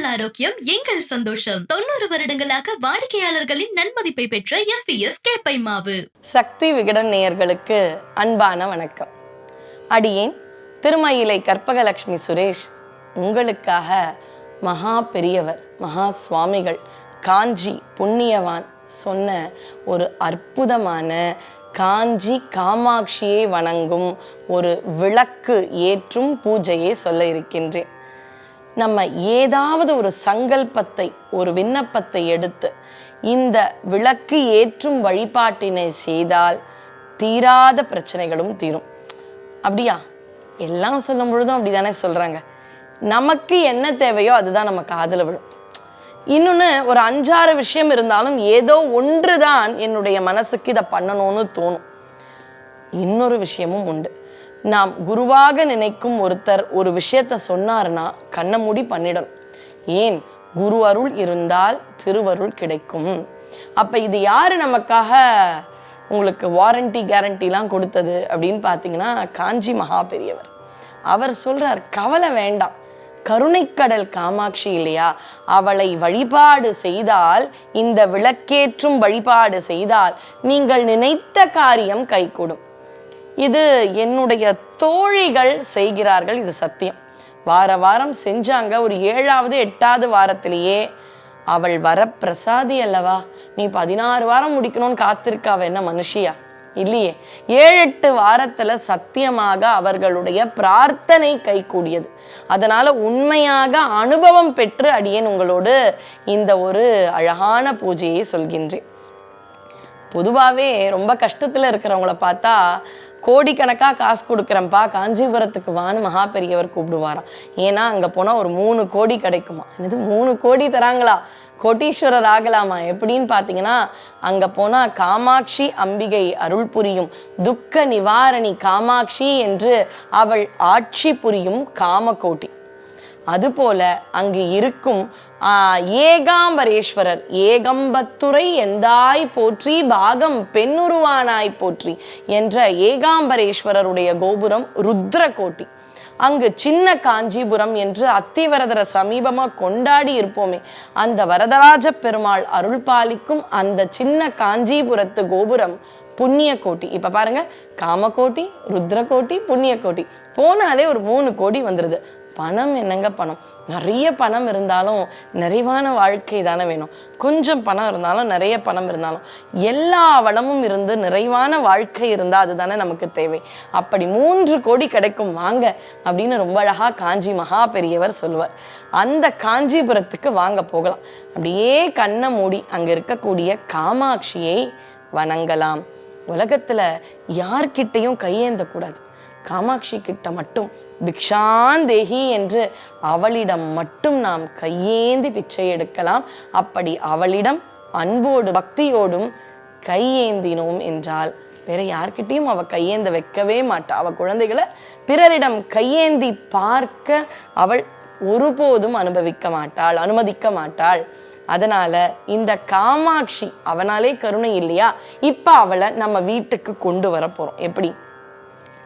உங்கள் ஆரோக்கியம் எங்கள் சந்தோஷம். தொண்ணூறு வருடங்களாக வாடிக்கையாளர்களின் நன்மதிப்பை பெற்ற எஸ் பி எஸ் கேப்பை மாவு சக்தி விகடன் நேயர்களுக்கு அன்பான வணக்கம். அடியேன் திருமயிலை கற்பகலட்சுமி சுரேஷ் உங்களுக்காக மகா பெரியவர் மகா சுவாமிகள் காஞ்சி புண்ணியவான் சொன்ன ஒரு அற்புதமான காஞ்சி காமாட்சியை வணங்கும் ஒரு விளக்கு ஏற்றும் பூஜையை சொல்ல இருக்கின்றேன். நம்ம ஏதாவது ஒரு சங்கல்பத்தை ஒரு விண்ணப்பத்தை எடுத்து இந்த விளக்கு ஏற்றும் வழிபாட்டினை செய்தால் தீராத பிரச்சனைகளும் தீரும். அப்படியா? எல்லாம் சொல்லும் பொழுதும் அப்படிதானே சொல்கிறாங்க நமக்கு என்ன தேவையோ அதுதான் நம்ம காதில் விழும். இன்னொன்று ஒரு அஞ்சாறு விஷயம் இருந்தாலும் ஏதோ ஒன்று தான் என்னுடைய மனசுக்கு இதை பண்ணணும்னு தோணும். இன்னொரு விஷயமும் உண்டு. நாம் குருவாக நினைக்கும் ஒருத்தர் ஒரு விஷயத்த சொன்னார்னா கண்ணை மூடி பண்ணிடணும். ஏன்? குரு அருள் இருந்தால் திருவருள் கிடைக்கும். அப்ப இது யாரு நமக்காக உங்களுக்கு வாரண்டி கேரண்டிலாம் கொடுத்தது அப்படின்னு பார்த்தீங்கன்னா காஞ்சி மகா பெரியவர். அவர் சொல்றார் கவலை வேண்டாம். கருணைக்கடல் காமாட்சி இல்லையா? அவளை வழிபாடு செய்தால் இந்த விளக்கேற்றும் வழிபாடு செய்தால் நீங்கள் நினைத்த காரியம் கைகூடும். இது என்னுடைய தோழிகள் செய்கிறார்கள் இது சத்தியம். வார வாரம் செஞ்சாங்க ஒரு ஏழாவது எட்டாவது வாரத்திலேயே அவள் வர பிரசாதி அல்லவா? நீ பதினாறு வாரம் முடிக்கணும்னு காத்திருக்காவ என்ன மனுஷியா? இல்லையே. ஏழு எட்டு வாரத்துல சத்தியமாக அவர்களுடைய பிரார்த்தனை கைகூடியது. அதனால உண்மையாக அனுபவம் பெற்று அடியேன் உங்களோடு இந்த ஒரு அழகான பூஜையை சொல்கின்றேன். பொதுவாகவே ரொம்ப கஷ்டத்தில் இருக்கிறவங்கள பார்த்தா கோடிக்கணக்காக காசு கொடுக்குறேன்ப்பா. காஞ்சிபுரத்துக்கு வான்னு மகா பெரியவர் கூப்பிடுவாராம். ஏன்னா அங்கே போனால் ஒரு மூணு கோடி கிடைக்குமா? என்னது மூணு கோடி தராங்களா? கோட்டீஸ்வரர் ஆகலாமா? எப்படின்னு பார்த்தீங்கன்னா அங்கே போனால் காமாட்சி அம்பிகை அருள் புரியும். துக்க நிவாரணி காமாட்சி என்று அவள் ஆட்சி புரியும் காமகோட்டி. அதுபோல அங்கு இருக்கும் ஏகாம்பரேஸ்வரர் ஏகம்பத்துரை எந்தாய் போற்றி பாகம் பெண்ணுருவானாய் போற்றி என்ற ஏகாம்பரேஸ்வரருடைய கோபுரம் ருத்ரகோட்டி. அங்கு சின்ன காஞ்சிபுரம் என்று அத்திவரதரை சமீபமாக கொண்டாடி இருப்போமே. அந்த வரதராஜ பெருமாள் அருள் பாலிக்கும் அந்த சின்ன காஞ்சிபுரத்து கோபுரம் புண்ணிய கோட்டி இப்போ பாருங்க காமகோட்டி ருத்ரகோட்டி புண்ணிய கோட்டி போனாலே ஒரு மூணு கோடி வந்துடுது பணம் என்னங்க பணம்? நிறைய பணம் இருந்தாலும் நிறைவான வாழ்க்கை தானே வேணும். கொஞ்சம் பணம் இருந்தாலும் நிறைய பணம் இருந்தாலும் எல்லா வளமும் இருந்து நிறைவான வாழ்க்கை இருந்தால் அதுதானே நமக்கு தேவை. அப்படி மூன்று கோடி கிடைக்கும் வாங்க அப்படின்னு ரொம்ப அழகா காஞ்சி மகா பெரியவர் சொல்லுவார். அந்த காஞ்சிபுரத்துக்கு வாங்க போகலாம். அப்படியே கண்ணை மூடி அங்கே இருக்கக்கூடிய காமாட்சியை வணங்கலாம். உலகத்துல யார்கிட்டையும் கையேந்தக்கூடாது. காமாட்சி கிட்ட மட்டும் பிக்ஷாந்தேகி என்று அவளிடம் மட்டும் நாம் கையேந்தி பிச்சை எடுக்கலாம். அப்படி அவளிடம் அன்போடு பக்தியோடும் கையேந்தினோம் என்றால் வேற யார்கிட்டயும் அவ கையேந்த வைக்கவே மாட்டா. அவள் குழந்தைகளை பிறரிடம் கையேந்தி பார்க்க அவள் ஒருபோதும் அனுபவிக்க மாட்டாள் அனுமதிக்க மாட்டாள். அதனால இந்த காமாட்சி அவனாலே கருணை இல்லையா? இப்ப அவளை நம்ம வீட்டுக்கு கொண்டு வர போறோம். எப்படி?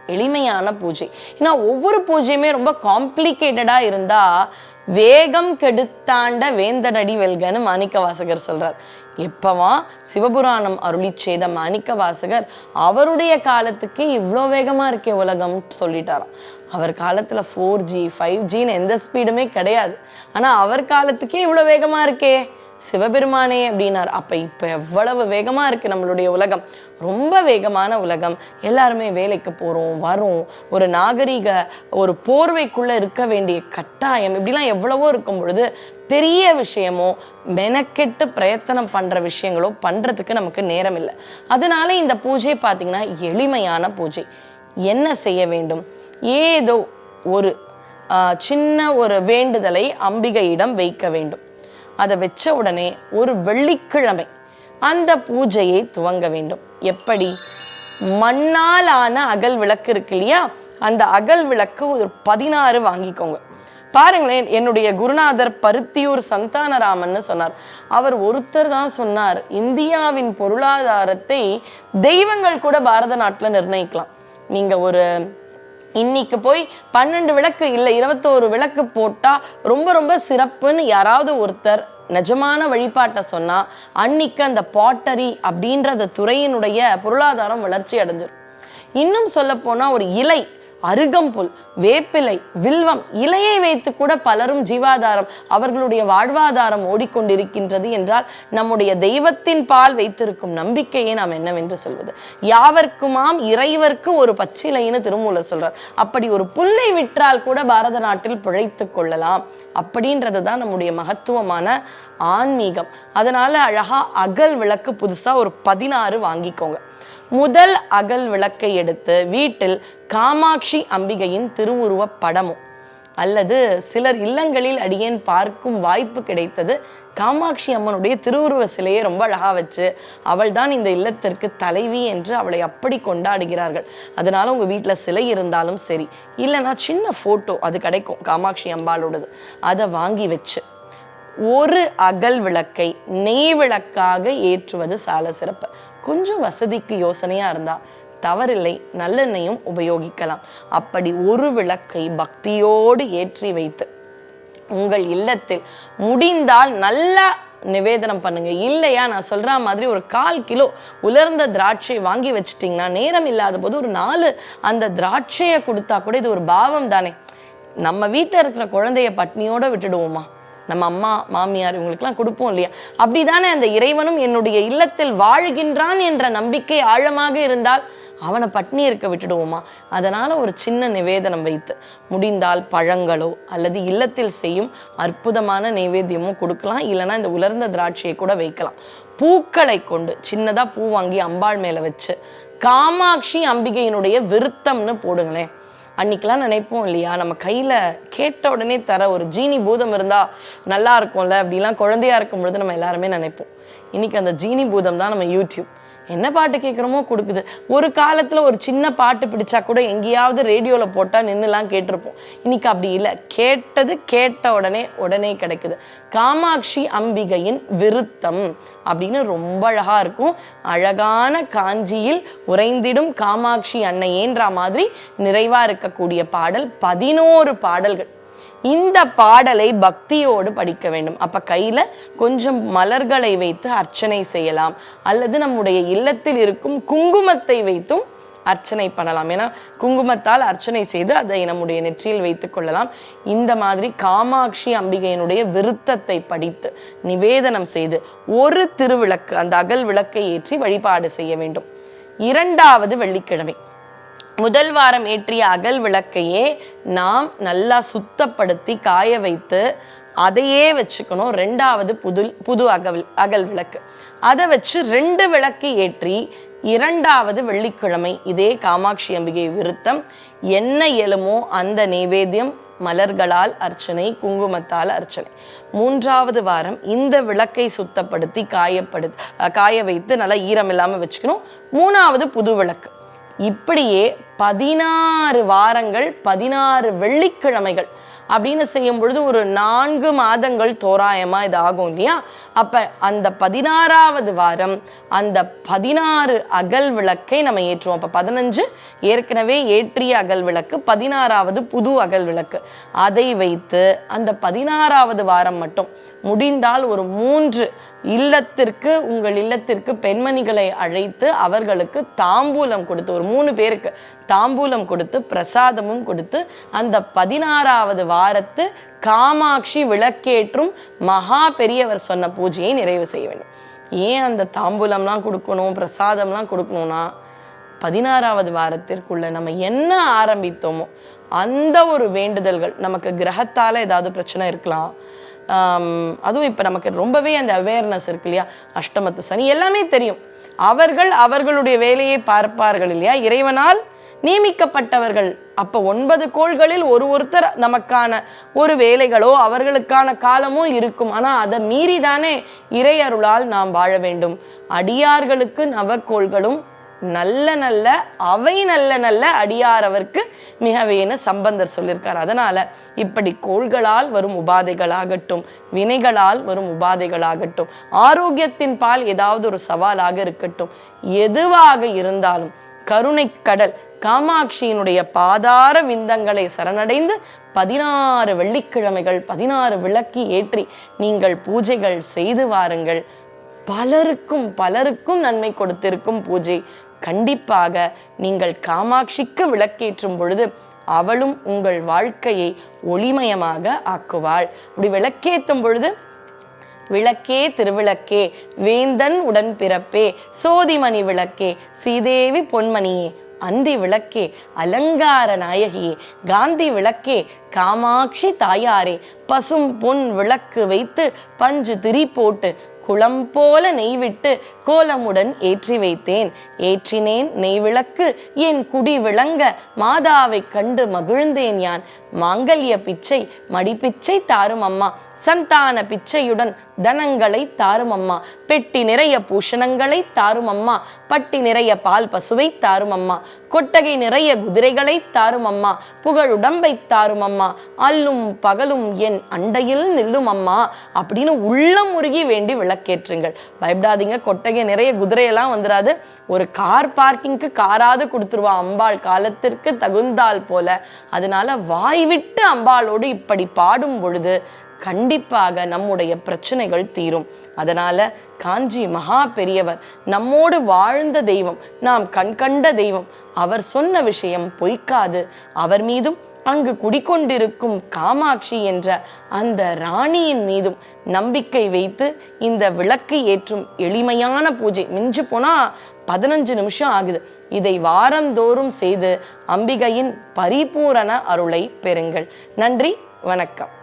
எளிமையான பூஜை. ஏன்னா ஒவ்வொரு பூஜையுமே ரொம்ப காம்ப்ளிகேட்டடா இருந்தா வேகம் கெடுத்தாண்ட வேந்தனடி வெல்கன்னு மாணிக்க வாசகர் சொல்றார். எப்பவா? சிவபுராணம் அருளி செய்த மாணிக்க வாசகர் அவருடைய காலத்துக்கு இவ்வளோ வேகமா இருக்கே உலகம் சொல்லிட்டாராம். அவர் காலத்துல ஃபோர் ஜி ஃபைவ் ஜின்னு எந்த ஸ்பீடுமே கிடையாது. ஆனா அவர் காலத்துக்கே இவ்வளோ வேகமா இருக்கே. சிவபெருமானே அப்படின்னார். அப்போ இப்போ எவ்வளவு வேகமாக இருக்குது நம்மளுடைய உலகம். ரொம்ப வேகமான உலகம். எல்லாருமே வேலைக்கு போகிறோம் வரோம். ஒரு நாகரிக ஒரு போர்வைக்குள்ளே இருக்க வேண்டிய கட்டாயம் இப்படிலாம் எவ்வளவோ இருக்கும் பொழுது பெரிய விஷயமோ மெனக்கெட்டு பிரயத்தனம் பண்ணுற விஷயங்களோ பண்ணுறதுக்கு நமக்கு நேரம் இல்லை. அதனால இந்த பூஜை பார்த்திங்கன்னா எளிமையான பூஜை. என்ன செய்ய வேண்டும்? ஏதோ ஒரு சின்ன ஒரு வேண்டுதலை அம்பிகையிடம் வைக்க வேண்டும். அதை வச்ச உடனே ஒரு வெள்ளிக்கிழமை அந்த பூஜையை துவங்க வேண்டும். எப்படி? மண்ணால் ஆன அகல் விளக்கு இருக்கு இல்லையா? அந்த அகல் விளக்கு ஒரு பதினாறு வாங்கிக்கோங்க. பாருங்களேன் என்னுடைய குருநாதர் பருத்தியூர் சந்தானராமன் சொன்னார். அவர் ஒருத்தர் தான் சொன்னார் இந்தியாவின் பொருளாதாரத்தை தெய்வங்கள் கூட பாரத நாட்டில் நிர்ணயிக்கலாம். நீங்க ஒரு இன்னைக்கு போய் பன்னெண்டு விளக்கு இல்லை இருபத்தோரு விளக்கு போட்டால் ரொம்ப ரொம்ப சிறப்புன்னு யாராவது ஒருத்தர் நிஜமான வழிபாட்டை சொன்னால் அன்னைக்கு அந்த பாட்டரி அப்படின்றத துறையினுடைய பொருளாதாரம் வளர்ச்சி அடைஞ்சிரும். இன்னும் சொல்ல ஒரு இலை அருகம்புல் வேப்பிலை வில்வம் இலையை வைத்து கூட பலரும் ஜீவாதாரம் அவர்களுடைய வாழ்வாதாரம் ஓடிக்கொண்டிருக்கின்றது என்றால் நம்முடைய தெய்வத்தின் பால் வைத்திருக்கும் நம்பிக்கையை நாம் என்னவென்று சொல்வது? யாவர்க்குமாம் இறைவர்க்கு ஒரு பச்சிலைன்னு திருமூலர் சொல்றார். அப்படி ஒரு புல்லை விற்றால் கூட பாரத நாட்டில் பிழைத்து கொள்ளலாம். அப்படின்றது தான் நம்முடைய மகத்துவமான ஆன்மீகம். அதனால அழகா அகல் விளக்கு புதுசா ஒரு பதினாறு வாங்கிக்கோங்க. முதல் அகல் விளக்கை எடுத்து வீட்டில் காமாட்சி அம்பிகையின் திருவுருவப் படமும் அல்லது சிலர் இல்லங்களில் அடியேன் பார்க்கும் வாய்ப்பு கிடைத்தது காமாட்சி அம்மனுடைய திருவுருவ சிலையை ரொம்ப அழகா வச்சு அவள் தான் இந்த இல்லத்திற்கு தலைவி என்று அவளை அப்படி கொண்டாடுகிறார்கள். அதனால உங்க வீட்டில் சிலை இருந்தாலும் சரி இல்லைன்னா சின்ன ஃபோட்டோ அது கிடைக்கும் காமாட்சி அம்பாளோடது. அதை வாங்கி வச்சு ஒரு அகல் விளக்கை நெய் விளக்காக ஏற்றுவது சால சிறப்பு. கொஞ்சம் வசதிக்கு யோசனையாக இருந்தால் தவறில்லை நல்லெண்ணெயும் உபயோகிக்கலாம். அப்படி ஒரு விளக்கை பக்தியோடு ஏற்றி வைத்து உங்கள் இல்லத்தில் முடிந்தால் நல்லா நிவேதனம் பண்ணுங்க. இல்லையா நான் சொல்கிற மாதிரி ஒரு கால் கிலோ உலர்ந்த திராட்சை வாங்கி வச்சிட்டிங்கன்னா நேரம் இல்லாத போது ஒரு நாலு அந்த திராட்சையை கொடுத்தா கூட இது ஒரு பாவம் தானே. நம்ம வீட்டில் இருக்கிற குழந்தைய பட்னியோடு விட்டுடுவோமா? நம்ம அம்மா மாமியார் இவங்களுக்குலாம் கொடுப்போம் இல்லையா? அப்படிதானே அந்த இறைவனும் என்னுடைய இல்லத்தில் வாழ்கின்றான் என்ற நம்பிக்கை ஆழமாக இருந்தால் அவனை பட்னி இருக்க விட்டுடுவோமா? அதனால ஒரு சின்ன நிவேதனம் வைத்து முடிந்தால் பழங்களோ அல்லது இல்லத்தில் செய்யும் அற்புதமான நைவேத்தியமோ கொடுக்கலாம். இல்லைனா இந்த உலர்ந்த திராட்சையை கூட வைக்கலாம். பூக்களை கொண்டு சின்னதா பூ வாங்கி அம்பாள் மேல வச்சு காமாட்சி அம்பிகையினுடைய விருத்தம்னு போடுங்களேன். அன்னைக்கெல்லாம் நினைப்போம் இல்லையா? நம்ம கையில் கேட்ட உடனே தர ஒரு ஜீனி பூதம் இருந்தால் நல்லா இருக்கும்ல அப்படிலாம் குழந்தையா இருக்கும் பொழுது நம்ம எல்லாருமே நினைப்போம். இன்னைக்கு அந்த ஜீனி பூதம் தான் நம்ம யூடியூப். என்ன பாட்டு கேட்குறோமோ கொடுக்குது. ஒரு காலத்தில் ஒரு சின்ன பாட்டு பிடிச்சா கூட எங்கேயாவது ரேடியோவில் போட்டால் நின்றுலாம் கேட்டிருப்போம். இன்னைக்கு அப்படி இல்லை. கேட்டது கேட்ட உடனே உடனே கிடைக்குது. காமாட்சி அம்பிகையின் விருத்தம் அப்படின்னு ரொம்ப அழகாக இருக்கும். அழகான காஞ்சியில் உறைந்திடும் காமாட்சி அன்னையேன்ற மாதிரி நிறைவாக இருக்கக்கூடிய பாடல் பதினோரு பாடல்கள். இந்த பாடலை பக்தியோடு படிக்க வேண்டும். அப்ப கையில கொஞ்சம் மலர்களை வைத்து அர்ச்சனை செய்யலாம். அல்லது நம்முடைய இல்லத்தில் இருக்கும் குங்குமத்தை வைத்தும் அர்ச்சனை பண்ணலாம். ஏன்னா குங்குமத்தால் அர்ச்சனை செய்து அதை நம்முடைய நெற்றியில் வைத்து கொள்ளலாம். இந்த மாதிரி காமாட்சி அம்பிகையினுடைய விருத்தத்தை படித்து நிவேதனம் செய்து ஒரு திருவிளக்கு அந்த அகல் விளக்கை ஏற்றி வழிபாடு செய்ய வேண்டும். இரண்டாவது வெள்ளிக்கிழமை. முதல் வாரம் ஏற்றிய அகல் விளக்கையே நாம் நல்லா சுத்தப்படுத்தி காய வைத்து அதையே வச்சுக்கணும். ரெண்டாவது புது புது அகல் அகல் விளக்கு. அதை வச்சு ரெண்டு விளக்கு ஏற்றி இரண்டாவது வெள்ளிக்கிழமை இதே காமாட்சி அம்பிகை விருத்தம். என்ன இயலுமோ அந்த நைவேத்தியம் மலர்களால் அர்ச்சனை குங்குமத்தால் அர்ச்சனை. மூன்றாவது வாரம் இந்த விளக்கை சுத்தப்படுத்தி காயப்படுத்தி காய வைத்து நல்லா ஈரம் இல்லாமல் வச்சுக்கணும். மூணாவது புது விளக்கு. இப்படியே பதினாறு வாரங்கள் பதினாறு வெள்ளிக்கிழமைகள் அப்படின்னு செய்யும் பொழுது ஒரு நான்கு மாதங்கள் தோராயமா இது ஆகும் இல்லையா? அப்ப அந்த பதினாறாவது வாரம் அந்த பதினாறு அகல் விளக்கை நம்ம ஏற்றுவோம். அப்போ பதினஞ்சு ஏற்கனவே ஏற்றிய அகல் விளக்கு பதினாறாவது புது அகல் விளக்கு. அதை வைத்து அந்த பதினாறாவது வாரம் மட்டும் முடிந்தால் ஒரு மூன்று இல்லத்திற்கு உங்கள் இல்லத்திற்கு பெண்மணிகளை அழைத்து அவர்களுக்கு தாம்பூலம் கொடுத்து ஒரு மூணு பேருக்கு தாம்பூலம் கொடுத்து பிரசாதமும் கொடுத்து அந்த பதினாறாவது வாரத்து காமாட்சி விளக்கேற்றும் மகா பெரியவர் சொன்ன பூஜையை நிறைவு செய்ய வேண்டும். ஏன் அந்த தாம்பூலம்லாம் கொடுக்கணும் பிரசாதம்லாம் கொடுக்கணும்னா பதினாறாவது வாரத்திற்குள்ள நம்ம என்ன ஆரம்பித்தோமோ அந்த ஒரு வேண்டுதல்கள் நமக்கு கிரகத்தால் ஏதாவது பிரச்சனை இருக்கலாம். அதுவும் இப்போ நமக்கு ரொம்பவே அந்த அவேர்னஸ் இருக்கு இல்லையா? அஷ்டமத்து சனி எல்லாமே தெரியும். அவர்கள் அவர்களுடைய வேலையை பார்ப்பார்கள் இல்லையா? இறைவனால் நியமிக்கப்பட்டவர்கள். அப்ப ஒன்பது கோள்களில் ஒரு ஒருத்தர் நமக்கான ஒரு வேலைகளோ அவர்களுக்கான காலமோ இருக்கும். ஆனா அதை மீறிதானே தானே இறையருளால் நாம் வாழ வேண்டும். அடியார்களுக்கு நவக்கோள்களும் நல்ல நல்ல அவை நல்ல நல்ல அடியாரவர்க்கு மிகவேன சம்பந்தர் சொல்லியிருக்கார் அதனால இப்படி கோள்களால் வரும் உபாதைகளாகட்டும் வினைகளால் வரும் உபாதைகளாகட்டும் ஆரோக்கியத்தின் பால் ஏதாவது ஒரு சவாலாக இருக்கட்டும் எதுவாக இருந்தாலும் கருணை கடல் காமாட்சியினுடைய பாதார விந்தங்களை சரணடைந்து பதினாறு வெள்ளிக்கிழமைகள் பதினாறு விளக்கி ஏற்றி நீங்கள் பூஜைகள் செய்து வாருங்கள். பலருக்கும் பலருக்கும் நன்மை கொடுத்திருக்கும் பூஜை. கண்டிப்பாக நீங்கள் காமாட்சிக்கு விளக்கேற்றும் பொழுது அவளும் உங்கள் வாழ்க்கையை ஒளிமயமாக ஆக்குவாள். அப்படி விளக்கேற்றும் பொழுது விளக்கே திருவிளக்கே வேந்தன் உடன் பிறப்பே சோதிமணி விளக்கே சீதேவி பொன்மணியே அந்தி விளக்கே அலங்கார நாயகியே காந்தி விளக்கே காமாட்சி தாயாரே பசும் பொன் விளக்கு வைத்து பஞ்சு திரி போட்டு குளம் போல நெய் விட்டு கோலமுடன் ஏற்றி வைத்தேன். ஏற்றினேன் நெய் விளக்கு என் குடி விளங்க மாதாவை கண்டு மகிழ்ந்தேன் யான். மாங்கல்ய பிச்சை மடிப்பிச்சை தாரும் அம்மா சந்தான பிச்சையுடன் தனங்களை தாரும் அம்மா. பெட்டி நிறைய பூஷணங்களை தாரும் அம்மா பட்டி நிறைய பால் பசுவை தாரும் அம்மா கொட்டகை நிறைய குதிரைகளை தாரும் அம்மா புகழுடம்பை தாரும் அம்மா அல்லும் பகலும் என் அண்டையில் நில்லும் அம்மா அப்படின்னு உள்ளம் உருகி வேண்டி விளக்கேற்றுங்கள். பயப்படாதீங்க கொட்டகை நிறைய குதிரையெல்லாம் வந்துடாது ஒரு கார் பார்க்கிங்க்கு காராது கொடுத்துருவா அம்பாள் காலத்திற்கு தகுந்தால் போல. அதனால வாய் விட்டு அம்பாளோடு இப்படி பாடும் பொழுது கண்டிப்பாக நம்முடைய பிரச்சனைகள் தீரும். அதனால காஞ்சி மகா பெரியவர் நம்மோடு வாழ்ந்த தெய்வம் நாம் கண்கண்ட தெய்வம் அவர் சொன்ன விஷயம் பொய்க்காது. அவர் மீதும் அங்கு குடிக்கொண்டிருக்கும் காமாட்சி என்ற அந்த ராணியின் மீதும் நம்பிக்கை வைத்து இந்த விளக்கு ஏற்றும் எளிமையான பூஜை மிஞ்சு போனா பதினஞ்சு நிமிஷம் ஆகுது. இதை வாரந்தோறும் செய்து அம்பிகையின் பரிபூரண அருளை பெறுங்கள். நன்றி வணக்கம்.